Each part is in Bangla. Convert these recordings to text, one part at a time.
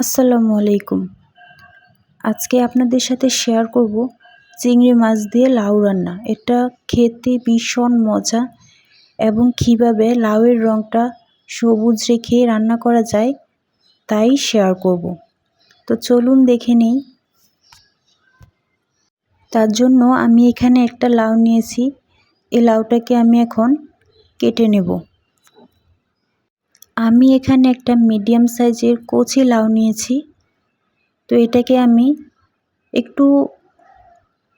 আসসালামু আলাইকুম। আজকে আপনাদের সাথে শেয়ার করব চিংড়ি মাছ দিয়ে লাউ রান্না। এটা খেতে ভীষণ মজা এবং কীভাবে লাউয়ের রঙটা সবুজ রেখে রান্না করা যায় তাই শেয়ার করব। তো চলুন দেখে নিই। তার জন্য আমি এখানে একটা লাউ নিয়েছি। এই লাউটাকে আমি এখন কেটে নেব। আমি এখানে একটা মিডিয়াম সাইজের কচি লাউ নিয়েছি। তো এটাকে আমি একটু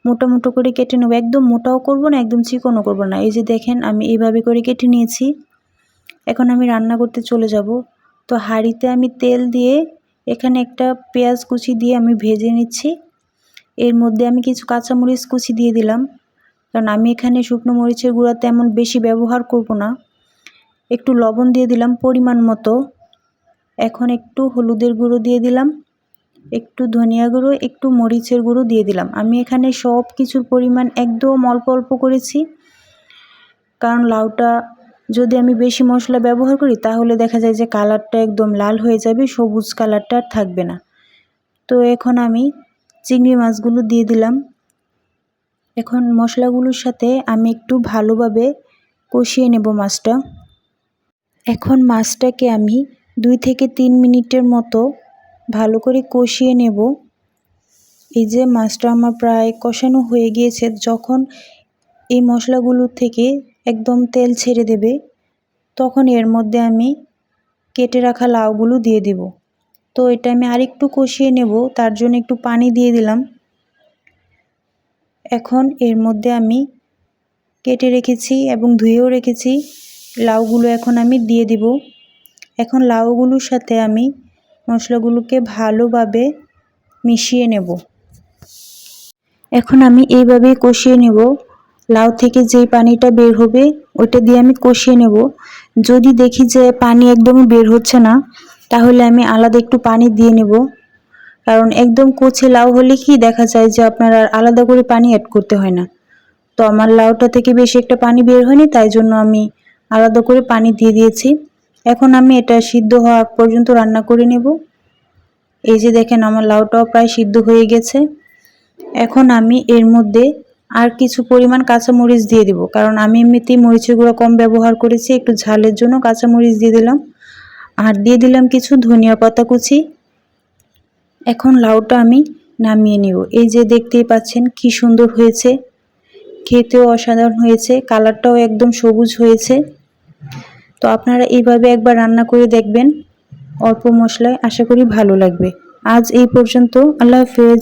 মোটা মোটো করে কেটে নেব। একদম মোটাও করব না, একদম চিকনও করব না। এই যে দেখেন, আমি এইভাবে করে কেটে নিয়েছি। এখন আমি রান্না করতে চলে যাব। তো হাঁড়িতে আমি তেল দিয়ে এখানে একটা পেঁয়াজ কুচি দিয়ে আমি ভেজে নিচ্ছি। এর মধ্যে আমি কিছু কাঁচামরিচ কুচি দিয়ে দিলাম। কারণ আমি এখানে শুকনো মরিচের গুঁড়া তেমন বেশি ব্যবহার করব না। একটু লবণ দিয়ে দিলাম পরিমাণ মতো। এখন একটু হলুদের গুঁড়ো দিয়ে দিলাম, একটু ধনিয়া গুঁড়ো, একটু মরিচের গুঁড়ো দিয়ে দিলাম। আমি এখানে সব কিছুর পরিমাণ একদম অল্প অল্প করেছি, কারণ লাউটা যদি আমি বেশি মশলা ব্যবহার করি, তাহলে দেখা যায় যে কালারটা একদম লাল হয়ে যাবে, সবুজ কালারটা আর থাকবে না। তো এখন আমি চিংড়ি মাছগুলো দিয়ে দিলাম। এখন মশলাগুলোর সাথে আমি একটু ভালোভাবে কষিয়ে নেব মাছটা। এখন মাছটাকে আমি দুই থেকে তিন মিনিটের মতো ভালো করে কষিয়ে নেব। এই যে মাছটা আমার প্রায় কষানো হয়ে গিয়েছে, যখন এই মশলাগুলো থেকে একদম তেল ছেড়ে দেবে, তখন এর মধ্যে আমি কেটে রাখা লাউগুলো দিয়ে দেব। তো এটা আমি আরেকটু কষিয়ে নেব, তার জন্য একটু পানি দিয়ে দিলাম। এখন এর মধ্যে আমি কেটে রেখেছি এবং ধুয়েও রেখেছি। লাউগুলো এখন আমি দিয়ে দিব। এখন লাউগুলোর সাথে আমি মশলাগুলোকে ভালোভাবে মিশিয়ে নেব। এখন আমি এইভাবেই কষিয়ে নেব। লাউ থেকে যেই পানিটা বের হবে, ওইটা দিয়ে আমি কষিয়ে নেব। যদি দেখি যে পানি একদমই বের হচ্ছে না, তাহলে আমি আলাদা একটু পানি দিয়ে নেব। কারণ একদম কচি লাউ হলে কি দেখা যায় যে আপনার আর আলাদা করে পানি অ্যাড করতে হয় না। তো আমার লাউটা থেকে বেশি একটা পানি বের হয়নি, তাই জন্য আমি আলাদা করে পানি দিয়ে দিয়েছি। এখন আমি এটা সিদ্ধ হওয়া পর্যন্ত রান্না করে নেব। এই যে দেখেন আমার লাউটাও প্রায় সিদ্ধ হয়ে গেছে। এখন আমি এর মধ্যে আর কিছু পরিমাণ কাঁচামরিচ দিয়ে দিব। কারণ আমি এমনিতেই মরিচের গুঁড়ো কম ব্যবহার করেছি, একটু ঝালের জন্য কাঁচামরিচ দিয়ে দিলাম। আর দিয়ে দিলাম কিছু ধনিয়া পাতা কুচি। এখন লাউটা আমি নামিয়ে নিব। এই যে দেখতেই পাচ্ছেন কি সুন্দর হয়েছে। খেতেও অসাধারণ হয়েছে। কালারটাও একদম সবুজ হয়েছে। তো আপনারা এইভাবে একবার রান্না করে দেখবেন। অল্প মশলায় আশা করি ভালো লাগবে। আজ এই পর্যন্ত। আল্লাহ হাফেজ।